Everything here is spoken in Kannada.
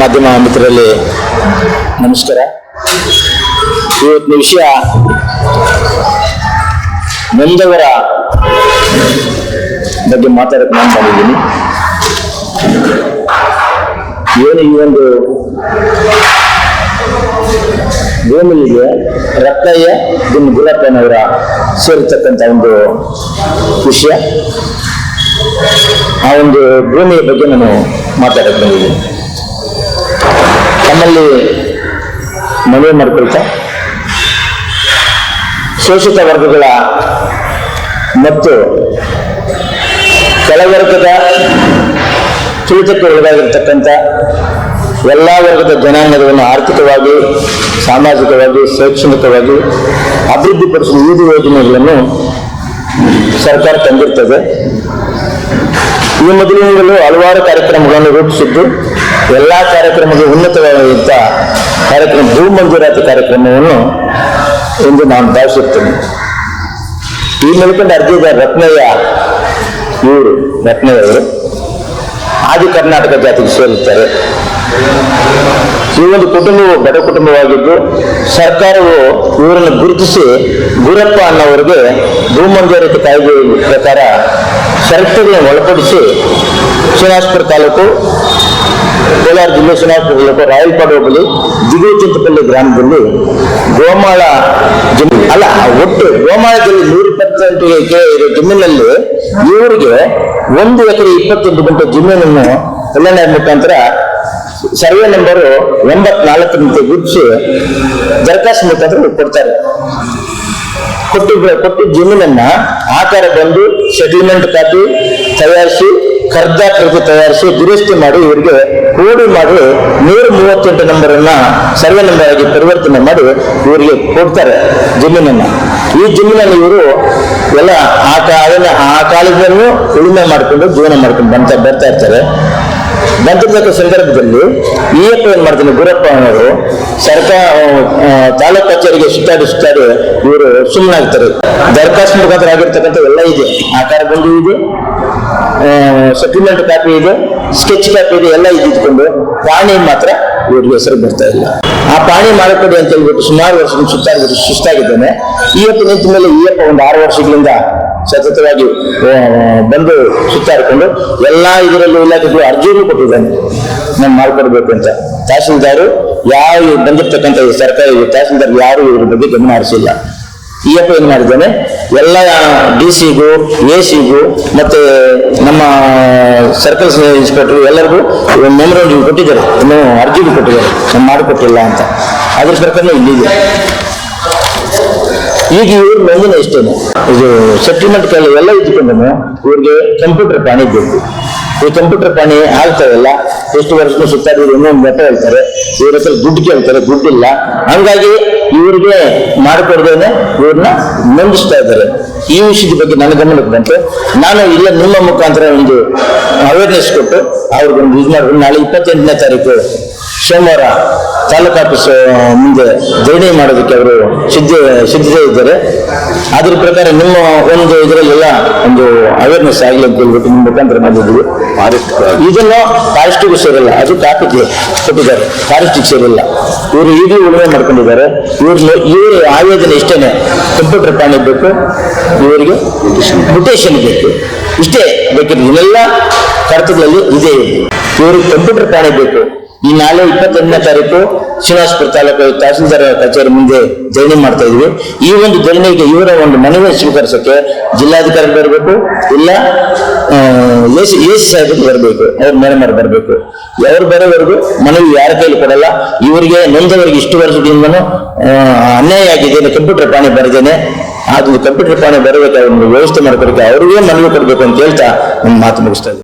ಮಾಧ್ಯಮ ಮಿತ್ರರಲ್ಲಿ ನಮಸ್ಕಾರ. ಇವತ್ತಿನ ವಿಷಯ ನೊಂದವರ ಬಗ್ಗೆ ಮಾತಾಡಕ್ಕೆ ನಾನು ಬಂದಿದ್ದೀನಿ. ಏನು ಈ ಒಂದು ಭೂಮಿಗೆ ರತ್ನಯ್ಯ ದಿನ ಗುರಪ್ಪನವರ ಸೇರಿರ್ತಕ್ಕಂಥ ಒಂದು ವಿಷಯ. ಆ ಒಂದು ಭೂಮಿಯ ಬಗ್ಗೆ ನಾನು ಮಾತಾಡಕ್ಕೆ ಬಂದಿದ್ದೀನಿ. ನಮ್ಮಲ್ಲಿ ಮನವಿ ಮಾಡ್ಕೊಳ್ತಾ. ಶೋಷಿತ ವರ್ಗಗಳ ಮತ್ತು ಕೆಳವರ್ಗದ ತುಳಿತಕ್ಕೆ ಒಳಗಾಗಿರ್ತಕ್ಕಂಥ ಎಲ್ಲ ವರ್ಗದ ಜನಾಂಗದವನ್ನು ಆರ್ಥಿಕವಾಗಿ, ಸಾಮಾಜಿಕವಾಗಿ, ಶೈಕ್ಷಣಿಕವಾಗಿ ಅಭಿವೃದ್ಧಿಪಡಿಸುವ ವಿವಿಧ ಯೋಜನೆಗಳನ್ನು ಸರ್ಕಾರ ತಂದಿರ್ತದೆ. ಈ ಮೊದಲಿನಿಂದಲೂ ಹಲವಾರು ಕಾರ್ಯಕ್ರಮಗಳನ್ನು ರೂಪಿಸಿದ್ದು, ಎಲ್ಲ ಕಾರ್ಯಕ್ರಮಗಳು ಉನ್ನತವಾದಂಥ ಕಾರ್ಯಕ್ರಮ ಭೂ ಮಂಜೂರಾತಿ ಕಾರ್ಯಕ್ರಮವನ್ನು ಎಂದು ನಾನು ಭಾವಿಸುತ್ತೇನೆ. ಈ ಮೇಲ್ಕೊಂಡು ಅರ್ಜಿದಾರ ರತ್ನಯ್ಯ ಇವರು, ರತ್ನಯ್ಯ ಅವರು ಆದಿ ಕರ್ನಾಟಕ ಜಾತಿಗೆ ಸೇರುತ್ತಾರೆ ಈ ಒಂದು ಕುಟುಂಬವು ಬಡ ಕುಟುಂಬವಾಗಿದ್ದು, ಸರ್ಕಾರವು ಇವರನ್ನು ಗುರುತಿಸಿ, ಗುರಪ್ಪ ಅನ್ನೋರಿಗೆ ಭೂಮಂಜೂರಾತಿ ಕಾಯ್ದೆ ಪ್ರಕಾರ ಷರತ್ತುಗಳನ್ನು ಒಳಪಡಿಸಿ ಶ್ರೀನಿವಾಸಪುರ ತಾಲೂಕು, ಕೋಲಾರ ಜಿಲ್ಲೆ ಶ್ರೀನಿವಾಸಪುರ ತಾಲೂಕು, ರಾಯಲ್ಪಾಡು ಹೋಬಳಿ ದಿಗುಚಿಂತಪಲ್ಲಿ ಗ್ರಾಮದಲ್ಲಿ ಗೋಮಾಳ ಜಮೀನು. ಅಲ್ಲ ಒಟ್ಟು ಗೋಮಾಳದಲ್ಲಿ ನೂರು ಇಪ್ಪತ್ತೆಂಟು ಇರೋ ಜಮೀನಲ್ಲಿ ಇವರಿಗೆ ಒಂದು ಎಕರೆ ಇಪ್ಪತ್ತೆಂಟು ಗಂಟೆ ಜಮೀನನ್ನು ಕಲ್ಯಾಣ ಮುಖಾಂತರ ಸರ್ವೆ ನಂಬರ್ ಎಂಬತ್ನಾಲ್ಕರಂತೆ ಗುರುತಿಸಿ ದರಖಾಸ್ತು ಮುಖಾಂತರ ಕೊಡ್ತಾರೆ. ಕೊಟ್ಟು ಕೊಟ್ಟು ಜಮೀನನ್ನ ಆಕಾರ ಬಂದು ಸೆಟಲ್ಮೆಂಟ್ ಕಾಪಿ ತಯಾರಿಸಿ ಕರ್ದಾ ಪ್ರತಿ ತಯಾರಿಸಿ ದುರಸ್ತಿ ಮಾಡಿ ಇವರಿಗೆ ಕೋಡಿ ಮಾಡಿ ನೂರ ಮೂವತ್ತೆಂಟು ನಂಬರ್ ಅನ್ನ ಸರ್ವೆ ನಂಬರ್ ಆಗಿ ಪರಿವರ್ತನೆ ಮಾಡಿ ಇವರಿಗೆ ಕೊಡ್ತಾರೆ ಜಮೀನನ್ನ ಈ ಜಮೀನನ್ನು ಇವರು ಎಲ್ಲ ಆ ಅದನ್ನ ಆ ಕಾಲದಲ್ಲೂ ಉಳುಮೆ ಮಾಡಿಕೊಂಡು ಜೀವನ ಮಾಡ್ಕೊಂಡು ಬಂತ ಬರ್ತಾ ಇರ್ತಾರೆ. ಬಂದಿರ್ತಕ್ಕ ಸಂದರ್ಭದಲ್ಲಿ ಈಯಪ್ಪ ಏನ್ ಮಾಡ್ತಾನೆ, ಗುರಪ್ಪ ಅವರು ಸರ್ಕಾರ ತಾಲೂಕು ಕಚೇರಿಗೆ ಸುತ್ತಾಡಿ ಸುತ್ತಾಡಿ ಇವರು ಸುಮ್ಮನಾಗ್ತಾರೆ ದರಖಾಸ್ತು ಮುಖಾಂತರ ಆಗಿರ್ತಕ್ಕಂಥ ಎಲ್ಲ ಇದೆ. ಆಕಾರ ಬಂದು ಇದೆ ಸೆಟಲ್ಮೆಂಟ್ ಕಾಪಿ ಇದೆ ಸ್ಕೆಚ್ ಕಾಪಿ ಇದೆ, ಎಲ್ಲ ಇದ್ದುಕೊಂಡು ಪ್ರಾಣಿ ಮಾತ್ರ ಇವ್ರಿಗೆ ಹೆಸರು ಬರ್ತಾ ಇಲ್ಲ. ಆ ಪಾಣಿ ಮಾಡಿಕೊಡಿ ಅಂತ ಹೇಳ್ಬಿಟ್ಟು ಸುಮಾರು ವರ್ಷ ಸುತ್ತಾಡ್ಬಿಟ್ಟು ಸುಸ್ತಾಗಿದ್ದೇನೆ. ಈಯಪ್ಪ ನಿಂತ ಮೇಲೆ ಈಯಪ್ಪ ಒಂದು ಆರು ವರ್ಷಗಳಿಂದ ಸತತವಾಗಿ ಬಂದು ಸುತ್ತಾಡಿಕೊಂಡು ಎಲ್ಲಾ ಇದರಲ್ಲೂ ಇಲಾಖೆಗೂ ಅರ್ಜಿಯನ್ನು ಕೊಟ್ಟಿದ್ದಾನೆ. ನಾನು ಮಾಡ್ಕೊಡ್ಬೇಕು ಅಂತ. ತಹಸೀಲ್ದಾರು ಯಾವ ಬಂದಿರ್ತಕ್ಕಂಥ ಸರ್ಕಾರಿ ತಹಸೀಲ್ದಾರ್ ಯಾರು ಇದ್ರ ಬಗ್ಗೆ ಗಮನ ಹರಿಸಿಲ್ಲ. ಈಯಪ್ಪ ಏನು ಮಾಡಿದ್ದೇನೆ. ಎಲ್ಲ ಡಿ ಸಿಗೂ ಎ ಸಿಗೂ ಮತ್ತೆ ನಮ್ಮ ಸರ್ಕಲ್ ಇನ್ಸ್ಪೆಕ್ಟರ್ ಎಲ್ಲರಿಗೂ ಮೆಮೊರಿ ಕೊಟ್ಟಿದ್ದಾರೆ ಇನ್ನು ಅರ್ಜಿ ಕೊಟ್ಟಿದ್ದಾರೆ ನಾನು ಮಾಡಿಕೊಟ್ಟಿಲ್ಲ ಅಂತ. ಅದ್ರ ಪ್ರಕಾರ ಇಲ್ಲಿದೆ ಈಗ ಇವ್ರ ಮುಂದಿನ ಇಷ್ಟೇನೆ ಇದು ಸೆಟ್ಲ್ಮೆಂಟ್ ಎಲ್ಲ ಇದ್ದುಕೊಂಡು ಇವ್ರಿಗೆ ಕಂಪ್ಯೂಟರ್ ಪಾಣಿ ಬೇಕು ಈ ಕಂಪ್ಯೂಟರ್ ಪ್ರಾಣಿ ಆಗ್ತಾರಲ್ಲ ಎಷ್ಟು ವರ್ಷ ಸುತ್ತಾಡಿದ್ರು ಇನ್ನೊಂದು ಬೆಟ್ಟ ಹೇಳ್ತಾರೆ. ಇವ್ರ ಹತ್ರ ದುಡ್ಡು ಕೇಳ್ತಾರೆ, ದುಡ್ಡಿಲ್ಲ. ಹಂಗಾಗಿ ಇವ್ರಿಗೆ ಮಾಡಿಕೊಡ್ದೇನೆ ಇವ್ರನ್ನ ನಂದಿಸ್ತಾ ಇದ್ದಾರೆ. ಈ ವಿಷಯದ ಬಗ್ಗೆ ನನ್ನ ಗಮನಕ್ಕೆ ಬಂತು. ನಾನು ಇಲ್ಲ, ನಿಮ್ಮ ಮುಖಾಂತರ ಒಂದು ಅವೇರ್ನೆಸ್ ಕೊಟ್ಟು ಅವ್ರಿಗೊಂದು ಇದು ಮಾಡ್ಕೊಂಡು ನಾಳೆ ಇಪ್ಪತ್ತೆಂಟನೇ ತಾರೀಕು, ಸೋಮವಾರ ತಾಲೂಕು ಆಫೀಸ್ ಮುಂದೆ ಧರಣಿ ಮಾಡೋದಕ್ಕೆ ಅವರು ಸಿದ್ಧ ಸಿದ್ಧತೆ ಇದ್ದಾರೆ. ಅದ್ರ ಪ್ರಕಾರ ನಿಮ್ಮ ಒಂದು ಇದರಲ್ಲೆಲ್ಲ ಒಂದು ಅವೇರ್ನೆಸ್ ಆಗಲಿ ಅಂತ ಹೇಳ್ಬಿಟ್ಟು ನಿಮ್ಮ ಮುಖಾಂತರ ಮಾಡಿದ್ವಿ ಇದನ್ನು ಫಾರೆಸ್ಟಿಗೂ ಸೇರಿಲ್ಲ ಅದು ಕಾಪಿಗೆ ಕೊಟ್ಟಿದ್ದಾರೆ. ಫಾರೆಸ್ಟಿಗೆ ಸೇರಿಲ್ಲ. ಇವರು ಈಗಲೂ ಉಳುಮೆ ಮಾಡ್ಕೊಂಡಿದ್ದಾರೆ. ಇವ್ರ ಇವರು ಆಯೋಜನೆ ಇಷ್ಟೇನೆ. ಕಂಪ್ಯೂಟರ್ ಪಾಣಿ ಬೇಕು ಇವರಿಗೆ ಮುಟೇಶನ್ ಬೇಕು. ಇಷ್ಟೇ ಬೇಕಿದ್ರೆ ಇವೆಲ್ಲ ಕರ್ತಗಳಲ್ಲಿ ಇದೆ. ಇವ್ರಿಗೆ ಕಂಪ್ಯೂಟರ್ ಪ್ರಾಣಿ ಬೇಕು. ಈ ನಾಳೆ ಇಪ್ಪತ್ತೊಂದನೇ ತಾರೀಕು ಶ್ರೀನಿವಾಸಪುರ ತಾಲೂಕು ತಹಸೀಲ್ದಾರ್ ಕಚೇರಿ ಮುಂದೆ ಧರಣಿ ಮಾಡ್ತಾ ಇದ್ವಿ. ಈ ಒಂದು ಧರಣಿಗೆ ಇವರ ಒಂದು ಮನವಿ ಸ್ವೀಕರಿಸೋಕೆ ಜಿಲ್ಲಾಧಿಕಾರಿ ಬರಬೇಕು, ಇಲ್ಲ ಎ ಸಿ ಎ ಸಿ ಸಾಹೇಬರು ಬರಬೇಕು, ಅವ್ರ ಮೇಲೆ ಮೇಲೆ ಬರಬೇಕು. ಅವ್ರು ಬರೋವರೆಗೂ ಮನವಿ ಯಾರ ಕೈಲಿ ಕೊಡಲ್ಲ. ಇವರಿಗೆ ನೊಂದವರಿಗೆ ಇಷ್ಟು ವರ್ಷದಿಂದನೂ ಅನ್ಯಾಯ ಆಗಿದೆ ಕಂಪ್ಯೂಟರ್ ಪಾಣಿ ಬರೆದೇನೆ. ಅದು ಕಂಪ್ಯೂಟರ್ ಪಾಣಿ ಬರಬೇಕು ಒಂದು ವ್ಯವಸ್ಥೆ ಮಾಡ್ಕೊಡಕ್ಕೆ ಅವ್ರಿಗೆ ಮನವಿ ಕೊಡಬೇಕು ಅಂತ ಹೇಳ್ತಾ ನಮ್ಮ ಮಾತು ಮುಗಿಸ್ತಾ